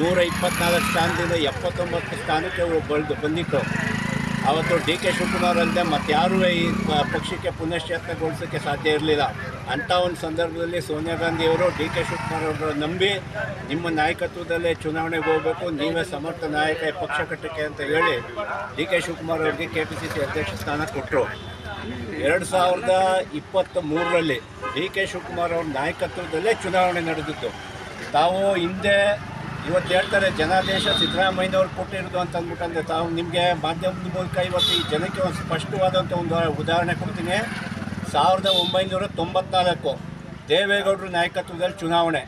ನೂರ ಇಪ್ಪತ್ನಾಲ್ಕು ಸ್ಥಾನದಿಂದ ಎಪ್ಪತ್ತೊಂಬತ್ತು ಸ್ಥಾನಕ್ಕೆ ಬೆಳೆದು ಬಂದಿತ್ತು. ಅವತ್ತು ಡಿ ಕೆ ಶಿವಕುಮಾರ್ ಅಲ್ಲದೆ ಮತ್ತಾರೂ ಈ ಪಕ್ಷಕ್ಕೆ ಪುನಶ್ಚೇತನಗೊಳಿಸೋಕ್ಕೆ ಸಾಧ್ಯ ಇರಲಿಲ್ಲ. ಅಂಥ ಒಂದು ಸಂದರ್ಭದಲ್ಲಿ ಸೋನಿಯಾ ಗಾಂಧಿಯವರು ಡಿ ಕೆ ಶಿವಕುಮಾರ್ ಅವರ ನಂಬಿ, ನಿಮ್ಮ ನಾಯಕತ್ವದಲ್ಲೇ ಚುನಾವಣೆಗೆ ಹೋಗಬೇಕು, ನೀವೇ ಸಮರ್ಥ ನಾಯಕ, ಪಕ್ಷ ಕಟ್ಟಕ್ಕೆ ಅಂತ ಹೇಳಿ ಡಿ ಕೆ ಶಿವಕುಮಾರ್ ಅವರಿಗೆ ಕೆ ಪಿ ಸಿ ಸಿ ಅಧ್ಯಕ್ಷ ಸ್ಥಾನ ಕೊಟ್ಟರು ಎರಡು ಸಾವಿರದ ಇಪ್ಪತ್ತ ಮೂರರಲ್ಲಿ ಡಿ ಕೆ ಶಿವಕುಮಾರ್ ಅವ್ರ ನಾಯಕತ್ವದಲ್ಲೇ ಚುನಾವಣೆ ನಡೆದಿತ್ತು. ತಾವು ಹಿಂದೆ ಇವತ್ತು ಹೇಳ್ತಾರೆ, ಜನಾದೇಶ ಸಿದ್ದರಾಮಯ್ಯನವ್ರು ಕೊಟ್ಟಿರೋದು ಅಂತ ಅಂದ್ಬಿಟ್ಟಂದ್ರೆ ತಾವು ನಿಮಗೆ ಮಾಧ್ಯಮದ ಮೂಲಕ ಇವತ್ತು ಈ ಜನಕ್ಕೆ ಒಂದು ಸ್ಪಷ್ಟವಾದಂಥ ಒಂದು ಉದಾಹರಣೆ ಕೊಡ್ತೀನಿ. ಸಾವಿರದ ಒಂಬೈನೂರ ತೊಂಬತ್ನಾಲ್ಕು ದೇವೇಗೌಡರ ನಾಯಕತ್ವದಲ್ಲಿ ಚುನಾವಣೆ.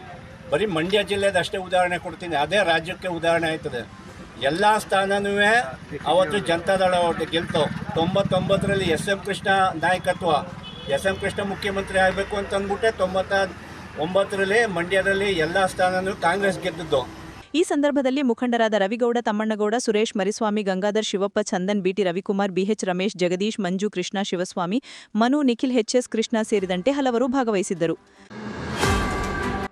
ಬರೀ ಮಂಡ್ಯ ಜಿಲ್ಲೆದಷ್ಟೇ ಉದಾಹರಣೆ ಕೊಡ್ತೀನಿ, ಅದೇ ರಾಜ್ಯಕ್ಕೆ ಉದಾಹರಣೆ ಆಯ್ತದೆ. ಎಲ್ಲ ಸ್ಥಾನನೂ ಅವತ್ತು ಜನತಾದಳ ಒಟ್ಟು ಗೆಲ್ತು. ತೊಂಬತ್ತೊಂಬತ್ತರಲ್ಲಿ ಎಸ್ ಎಂ ಕೃಷ್ಣ ನಾಯಕತ್ವ. ಎಸ್ ಎಂ ಕೃಷ್ಣ ಮುಖ್ಯಮಂತ್ರಿ ಆಗಬೇಕು ಅಂತ ಅಂದ್ಬಿಟ್ಟೆ ತೊಂಬತ್ತ ಒಂಬತ್ತರಲ್ಲಿ ಮಂಡ್ಯದಲ್ಲಿ ಎಲ್ಲ ಸ್ಥಾನನೂ ಕಾಂಗ್ರೆಸ್ ಗೆದ್ದಿದ್ದು. ಈ ಸಂದರ್ಭದಲ್ಲಿ ಮುಖಂಡರಾದ Ravigowda Thammannagowda Suresh Mariswamy Gangadhar Shivappa Chandan BT Ravikumar BH Ramesh Jagadish Manju Krishna Shivaswamy Manu Nikhil HS Krishna ಸೇರಿದಂತೆ ಹಲವರು ಭಾಗವಹಿಸಿದ್ದರು.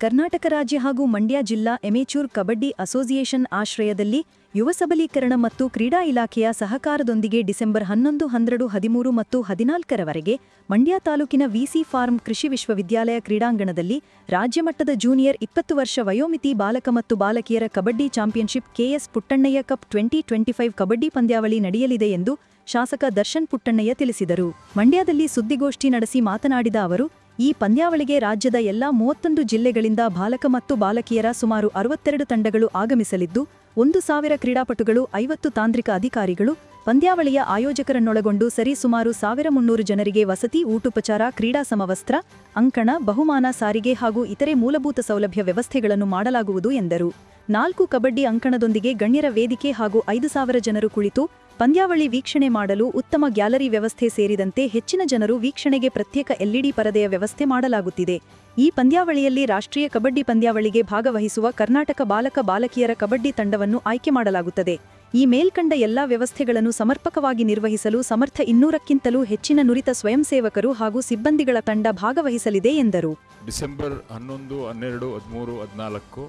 ಕರ್ನಾಟಕ ರಾಜ್ಯ ಹಾಗೂ ಮಂಡ್ಯ ಜಿಲ್ಲಾ ಎಮೇಚೂರ್ ಕಬಡ್ಡಿ ಅಸೋಸಿಯೇಷನ್ ಆಶ್ರಯದಲ್ಲಿ ಯುವ ಸಬಲೀಕರಣ ಮತ್ತು ಕ್ರೀಡಾ ಇಲಾಖೆಯ ಸಹಕಾರದೊಂದಿಗೆ ಡಿಸೆಂಬರ್ ಹನ್ನೊಂದು, ಹನ್ನೆರಡು, ಹದಿಮೂರು ಮತ್ತು ಹದಿನಾಲ್ಕರವರೆಗೆ ಮಂಡ್ಯ ತಾಲೂಕಿನ ವಿಸಿ ಫಾರ್ಮ್ ಕೃಷಿ ವಿಶ್ವವಿದ್ಯಾಲಯ ಕ್ರೀಡಾಂಗಣದಲ್ಲಿ ರಾಜ್ಯಮಟ್ಟದ ಜೂನಿಯರ್ ಇಪ್ಪತ್ತು ವರ್ಷ ವಯೋಮಿತಿ ಬಾಲಕ ಮತ್ತು ಬಾಲಕಿಯರ kabaddi championship KS Puttannaiah cup twenty twenty five kabaddi ಪಂದ್ಯಾವಳಿ ನಡೆಯಲಿದೆ ಎಂದು ಶಾಸಕ ದರ್ಶನ್ ಪುಟ್ಟಣ್ಣಯ್ಯ ತಿಳಿಸಿದರು. ಮಂಡ್ಯದಲ್ಲಿ ಸುದ್ದಿಗೋಷ್ಠಿ ನಡೆಸಿ ಮಾತನಾಡಿದ ಅವರು, ಈ ಪಂದ್ಯಾವಳಿಗೆ ರಾಜ್ಯದ ಎಲ್ಲಾ ಮೂವತ್ತೊಂದು ಜಿಲ್ಲೆಗಳಿಂದ ಬಾಲಕ ಮತ್ತು ಬಾಲಕಿಯರ ಸುಮಾರು ಅರವತ್ತೆರಡು ತಂಡಗಳು ಆಗಮಿಸಲಿದ್ದು ಒಂದು ಸಾವಿರ ಕ್ರೀಡಾಪಟುಗಳು, ಐವತ್ತು ತಾಂತ್ರಿಕ ಅಧಿಕಾರಿಗಳು, ಪಂದ್ಯಾವಳಿಯ ಆಯೋಜಕರನ್ನೊಳಗೊಂಡು ಸರಿ ಸುಮಾರು ಸಾವಿರ ಮುನ್ನೂರು ಜನರಿಗೆ ವಸತಿ, ಊಟೋಪಚಾರ, ಕ್ರೀಡಾ ಸಮವಸ್ತ್ರ, ಅಂಕಣ, ಬಹುಮಾನ ಸಾರಿಗೆ ಹಾಗೂ ಇತರೆ ಮೂಲಭೂತ ಸೌಲಭ್ಯ ವ್ಯವಸ್ಥೆಗಳನ್ನು ಮಾಡಲಾಗುವುದು ಎಂದರು. ನಾಲ್ಕು ಕಬಡ್ಡಿ ಅಂಕಣದೊಂದಿಗೆ ಗಣ್ಯರ ವೇದಿಕೆ ಹಾಗೂ ಐದು ಸಾವಿರ ಜನರು ಕುಳಿತು ಪಂದ್ಯಾವಳಿ ವೀಕ್ಷಣೆ ಮಾಡಲು ಉತ್ತಮ ಗ್ಯಾಲರಿ ವ್ಯವಸ್ಥೆ ಸೇರಿದಂತೆ ಹೆಚ್ಚಿನ ಜನರು ವೀಕ್ಷಣೆಗೆ ಪ್ರತ್ಯೇಕ ಎಲ್ಇಡಿ ಪರದೆಯ ವ್ಯವಸ್ಥೆ ಮಾಡಲಾಗುತ್ತಿದೆ. ಈ ಪಂದ್ಯಾವಳಿಯಲ್ಲಿ ರಾಷ್ಟ್ರೀಯ ಕಬಡ್ಡಿ ಪಂದ್ಯಾವಳಿಗೆ ಭಾಗವಹಿಸುವ ಕರ್ನಾಟಕ ಬಾಲಕ ಬಾಲಕಿಯರ ಕಬಡ್ಡಿ ತಂಡವನ್ನು ಆಯ್ಕೆ ಮಾಡಲಾಗುತ್ತದೆ. ಈ ಮೇಲ್ಕಂಡ ಎಲ್ಲಾ ವ್ಯವಸ್ಥೆಗಳನ್ನು ಸಮರ್ಪಕವಾಗಿ ನಿರ್ವಹಿಸಲು ಸಮರ್ಥ ಇನ್ನೂರಕ್ಕಿಂತಲೂ ಹೆಚ್ಚಿನ ನುರಿತ ಸ್ವಯಂ ಸೇವಕರು ಹಾಗೂ ಸಿಬ್ಬಂದಿಗಳ ತಂಡ ಭಾಗವಹಿಸಲಿದೆ ಎಂದರು. ಡಿಸೆಂಬರ್ ಹನ್ನೊಂದು, ಹನ್ನೆರಡು, ಹದಿಮೂರು, ಹದಿನಾಲ್ಕು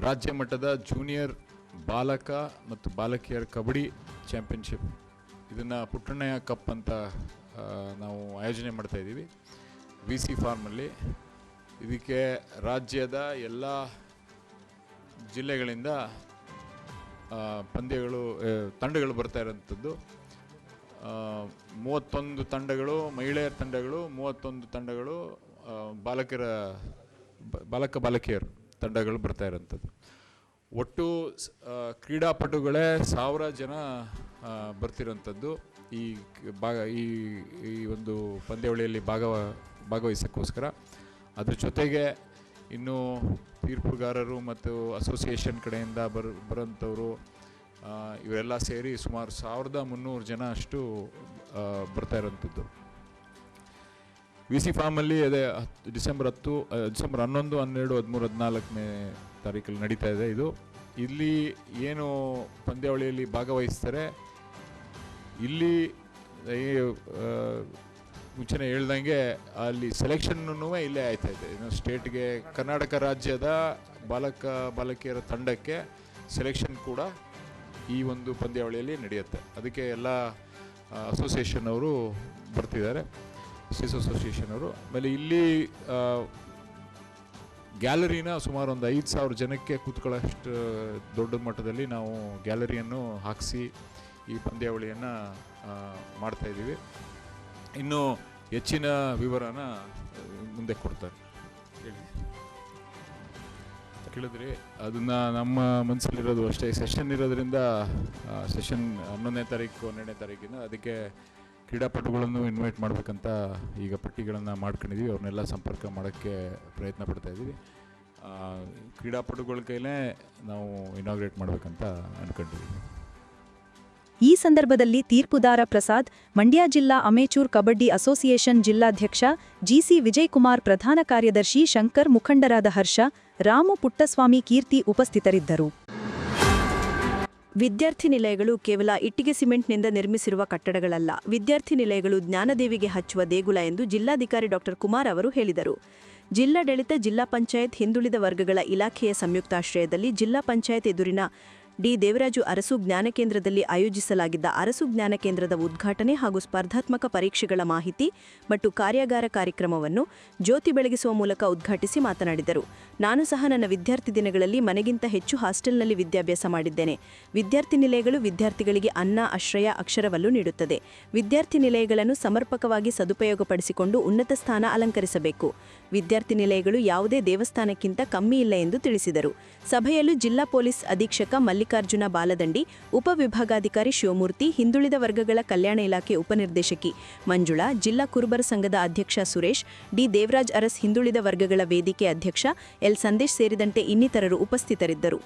ರಾಜ್ಯ ಮಟ್ಟದ ಜೂನಿಯರ್ ಬಾಲಕ ಮತ್ತು ಬಾಲಕಿಯರ ಕಬಡ್ಡಿ ಚಾಂಪಿಯನ್ಶಿಪ್. ಇದನ್ನು ಪುಟ್ಟಣ್ಣಯ್ಯ ಕಪ್ ಅಂತ ನಾವು ಆಯೋಜನೆ ಮಾಡ್ತಾ ಇದ್ದೀವಿ. ವಿ ಸಿ ಫಾರ್ಮಲ್ಲಿ. ಇದಕ್ಕೆ ರಾಜ್ಯದ ಎಲ್ಲ ಜಿಲ್ಲೆಗಳಿಂದ ಪಂದ್ಯಗಳು ತಂಡಗಳು ಬರ್ತಾ ಇರೋಂಥದ್ದು. ಮೂವತ್ತೊಂದು ತಂಡಗಳು, ಮಹಿಳೆಯರ ತಂಡಗಳು, ಮೂವತ್ತೊಂದು ತಂಡಗಳು ಬಾಲಕರ ಬಾಲಕ ಬಾಲಕಿಯರು ತಂಡಗಳು ಬರ್ತಾ ಇರೋಂಥದ್ದು. ಒಟ್ಟು ಕ್ರೀಡಾಪಟುಗಳೇ ಸಾವಿರ ಜನ ಬರ್ತಿರೋಂಥದ್ದು. ಈ ಭಾಗ, ಈ ಈ ಒಂದು ಪಂದ್ಯಾವಳಿಯಲ್ಲಿ ಭಾಗವ ಭಾಗವಹಿಸೋಕ್ಕೋಸ್ಕರ. ಅದ್ರ ಜೊತೆಗೆ ಇನ್ನು ತೀರ್ಪುಗಾರರು ಮತ್ತು ಅಸೋಸಿಯೇಷನ್ ಕಡೆಯಿಂದ ಬರ್, ಬರೋಂಥವರು ಇವರೆಲ್ಲ ಸೇರಿ ಸುಮಾರು ಸಾವಿರದ ಮುನ್ನೂರು ಜನ ಅಷ್ಟು ಬರ್ತಾ ಇರೋಂಥದ್ದು. ವಿ ಸಿ ಫಾರ್ಮಲ್ಲಿ ಅದೇ ಹತ್ತು ಡಿಸೆಂಬರ್ ಹತ್ತು ಡಿಸೆಂಬರ್ ಹನ್ನೊಂದು, ಹನ್ನೆರಡು, ಹದಿಮೂರು, ಹದಿನಾಲ್ಕನೇ ತಾರೀಕಲ್ಲಿ ನಡೀತಾ ಇದೆ ಇದು. ಇಲ್ಲಿ ಏನು ಪಂದ್ಯಾವಳಿಯಲ್ಲಿ ಭಾಗವಹಿಸ್ತಾರೆ? ಇಲ್ಲಿ ಮುಂಚೆನೇ ಹೇಳ್ದಂಗೆ ಅಲ್ಲಿ ಸೆಲೆಕ್ಷನ್ನೂ ಇಲ್ಲೇ ಆಯ್ತಾ ಇದೆ. ಇನ್ನು ಸ್ಟೇಟ್ಗೆ ಕರ್ನಾಟಕ ರಾಜ್ಯದ ಬಾಲಕ, ಬಾಲಕಿಯರ ತಂಡಕ್ಕೆ ಸೆಲೆಕ್ಷನ್ ಕೂಡ ಈ ಒಂದು ಪಂದ್ಯಾವಳಿಯಲ್ಲಿ ನಡೆಯುತ್ತೆ. ಅದಕ್ಕೆ ಎಲ್ಲ ಅಸೋಸಿಯೇಷನ್ ಅವರು ಬರ್ತಿದ್ದಾರೆ. ಸ್ವಿಸ್ ಅಸೋಸಿಯೇಷನ್ ಅವರು. ಆಮೇಲೆ ಇಲ್ಲಿ ಗ್ಯಾಲರಿನ ಸುಮಾರು ಒಂದು ಐದು ಸಾವಿರ ಜನಕ್ಕೆ ಕೂತ್ಕೊಳ್ಳೋಷ್ಟು ದೊಡ್ಡ ಮಟ್ಟದಲ್ಲಿ ನಾವು ಗ್ಯಾಲರಿಯನ್ನು ಹಾಕಿಸಿ ಈ ಪಂದ್ಯಾವಳಿಯನ್ನು ಮಾಡ್ತಾ ಇನ್ನೂ ಇನ್ನು ಹೆಚ್ಚಿನ ವಿವರನ ಮುಂದೆ ಕೊಡ್ತಾರೆ. ಕೇಳಿದ್ರಿ ಅದನ್ನ ನಮ್ಮ ಮನಸ್ಸಲ್ಲಿರೋದು ಅಷ್ಟೇ. ಸೆಷನ್ ಇರೋದ್ರಿಂದ ಸೆಷನ್ ಹನ್ನೊಂದನೇ ತಾರೀಕು ಹನ್ನೆರಡನೇ ತಾರೀಕಿನ ಅದಕ್ಕೆ ಕ್ರೀಡಾಪಟುಗಳನ್ನು ಇನ್ವೈಟ್ ಮಾಡಬೇಕಂತ ಈಗ ಪಟ್ಟಿಗಳನ್ನು ಮಾಡ್ಕೊಂಡಿದ್ದೀವಿ ಅವ್ರನ್ನೆಲ್ಲ ಸಂಪರ್ಕ ಮಾಡೋಕ್ಕೆ ಪ್ರಯತ್ನ ಪಡ್ತಾ ಆ, ಕ್ರೀಡಾಪಟುಗಳ ಕೈಲೇ ನಾವು ಇನಾಗ್ರೇಟ್ ಮಾಡಬೇಕಂತ ಅಂದ್ಕೊಂಡಿದ್ದೀವಿ ಈ ಸಂದರ್ಭದಲ್ಲಿ ತೀರ್ಪುದಾರ ಪ್ರಸಾದ್ ಮಂಡ್ಯ ಜಿಲ್ಲಾ ಅಮೇಚೂರ್ ಕಬಡ್ಡಿ ಅಸೋಸಿಯೇಷನ್ ಜಿಲ್ಲಾಧ್ಯಕ್ಷ ಜಿಸಿ ವಿಜಯಕುಮಾರ್ ಪ್ರಧಾನ ಕಾರ್ಯದರ್ಶಿ ಶಂಕರ್ ಮುಖಂಡರಾದ ಹರ್ಷ ರಾಮು ಪುಟ್ಟಸ್ವಾಮಿ ಕೀರ್ತಿ ಉಪಸ್ಥಿತರಿದ್ದರು. ವಿದ್ಯಾರ್ಥಿ ನಿಲಯಗಳು ಕೇವಲ ಇಟ್ಟಿಗೆ ಸಿಮೆಂಟ್ನಿಂದ ನಿರ್ಮಿಸಿರುವ ಕಟ್ಟಡಗಳಲ್ಲ. ವಿದ್ಯಾರ್ಥಿ ನಿಲಯಗಳು ಜ್ಞಾನದೇವಿಗೆ ಹಚ್ಚುವ ದೇಗುಲ ಎಂದು ಜಿಲ್ಲಾಧಿಕಾರಿ ಡಾಕ್ಟರ್ ಕುಮಾರ್ ಅವರು ಹೇಳಿದರು. ಜಿಲ್ಲಾಡಳಿತ, ಜಿಲ್ಲಾ ಪಂಚಾಯತ್ ಹಿಂದುಳಿದ ವರ್ಗಗಳ ಇಲಾಖೆಯ ಸಂಯುಕ್ತಾಶ್ರಯದಲ್ಲಿ ಜಿಲ್ಲಾ ಪಂಚಾಯತ್ ಎದುರಿನ ಡಿ. ದೇವರಾಜು ಅರಸು ಜ್ಞಾನ ಕೇಂದ್ರದಲ್ಲಿ ಆಯೋಜಿಸಲಾಗಿದ್ದ ಅರಸು ಜ್ಞಾನ ಕೇಂದ್ರದ ಉದ್ಘಾಟನೆ ಹಾಗೂ ಸ್ಪರ್ಧಾತ್ಮಕ ಪರೀಕ್ಷೆಗಳ ಮಾಹಿತಿ ಮತ್ತು ಕಾರ್ಯಾಗಾರ ಕಾರ್ಯಕ್ರಮವನ್ನು ಜ್ಯೋತಿ ಬೆಳಗಿಸುವ ಮೂಲಕ ಉದ್ಘಾಟಿಸಿ ಮಾತನಾಡಿದರು. ನಾನು ಸಹ ನನ್ನ ವಿದ್ಯಾರ್ಥಿ ದಿನಗಳಲ್ಲಿ ಮನೆಗಿಂತ ಹೆಚ್ಚು ಹಾಸ್ಟೆಲ್ನಲ್ಲಿ ವಿದ್ಯಾಭ್ಯಾಸ ಮಾಡಿದ್ದೇನೆ. ವಿದ್ಯಾರ್ಥಿ ನಿಲಯಗಳು ವಿದ್ಯಾರ್ಥಿಗಳಿಗೆ ಅನ್ನ, ಆಶ್ರಯ, ಅಕ್ಷರವಲ್ಲೂ ನೀಡುತ್ತದೆ. ವಿದ್ಯಾರ್ಥಿ ನಿಲಯಗಳನ್ನು ಸಮರ್ಪಕವಾಗಿ ಸದುಪಯೋಗಪಡಿಸಿಕೊಂಡು ಉನ್ನತ ಸ್ಥಾನ ಅಲಂಕರಿಸಬೇಕು. ವಿದ್ಯಾರ್ಥಿ ನಿಲಯಗಳು ಯಾವುದೇ ದೇವಸ್ಥಾನಕ್ಕಿಂತ ಕಮ್ಮಿ ಇಲ್ಲ ಎಂದು ತಿಳಿಸಿದರು. ಸಭೆಯಲ್ಲೂ ಜಿಲ್ಲಾ ಪೊಲೀಸ್ ಅಧೀಕ್ಷಕ ಮಲ್ಲಿಕಾರ್ಜುನ ಬಾಲದಂಡಿ ಉಪವಿಭಾಗಾಧಿಕಾರಿ ಶಿವಮೂರ್ತಿ, ಹಿಂದುಳಿದ ವರ್ಗಗಳ ಕಲ್ಯಾಣ ಇಲಾಖೆ ಉಪನಿರ್ದೇಶಕಿ ಮಂಜುಳಾ, ಜಿಲ್ಲಾ ಕುರುಬರ ಸಂಘದ ಅಧ್ಯಕ್ಷ ಸುರೇಶ್, ಡಿ ದೇವರಾಜ್ ಅರಸ್ ಹಿಂದುಳಿದ ವರ್ಗಗಳ ವೇದಿಕೆ ಅಧ್ಯಕ್ಷ ಎಲ್ ಸಂದೇಶ್ ಸೇರಿದಂತೆ ಇನ್ನಿತರರು ಉಪಸ್ಥಿತರಿದ್ದರು.